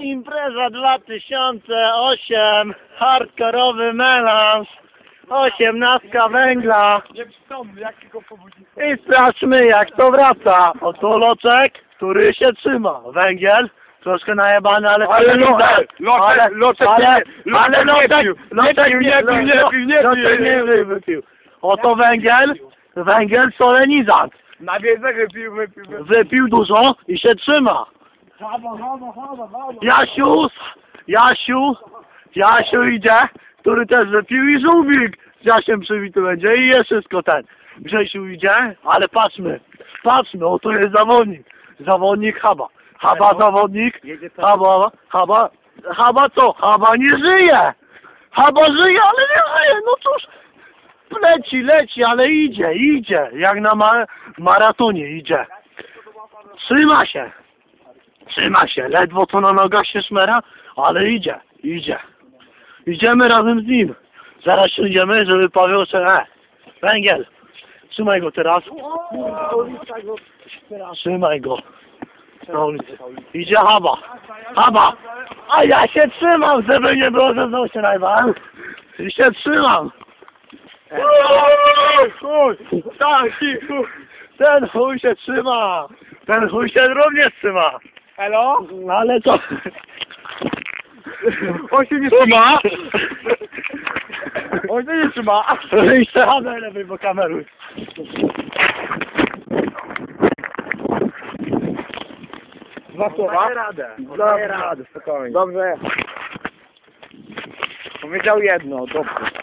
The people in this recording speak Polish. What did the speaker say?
Impreza 2008, hardkorowy melanż, osiemnastka węgla Nie przytomny, jak tylko pobudzi. i sprawdźmy jak to wraca. Oto loczek, który się trzyma. Węgiel, troszkę najebany, ale... Ale loczek- ale, loczek ale, nie- loczek ale nie loczek, pił. loczek Nie pił, nie pił, nie pił, nie loczek pił. nie wypił. Oto węgiel, węgiel solenizant. Na wiedzę wypił, wypił, wypił. Wypił dużo i się trzyma. Haba, haba, haba. Jasiu, Jasiu, Jasiu idzie, który też wypił i żółwik z Jasiem przybity będzie i jest wszystko ten. Grzesiu idzie, ale patrzmy, patrzmy, o tu jest zawodnik, zawodnik Haba, Haba zawodnik. Haba, Haba, Haba co? Haba nie żyje, Haba żyje, ale nie żyje, no cóż, leci, leci, ale idzie, idzie, jak na ma maratonie idzie. Trzyma się, Trzyma się, ledwo co na nogach się szmera, ale idzie, idzie. Idziemy razem z nim. Zaraz siądziemy, żeby powiedział, że e, węgiel, trzymaj go teraz. Trzymaj go. Na ulicy. Idzie Haba. Haba. A ja się trzymam, żeby nie było, że znowu się najbałem. I się trzymam. Chuj, taki chuj. Ten chuj się trzyma. Ten chuj się również trzyma. Elo? No ale co? On się nie trzyma. On się nie trzyma. Jeszcze hamę lewej, bo kameruj. Dwa słowa. radę. Daję radę, spokojnie. Dobrze. Powiedział jedno, dobrze.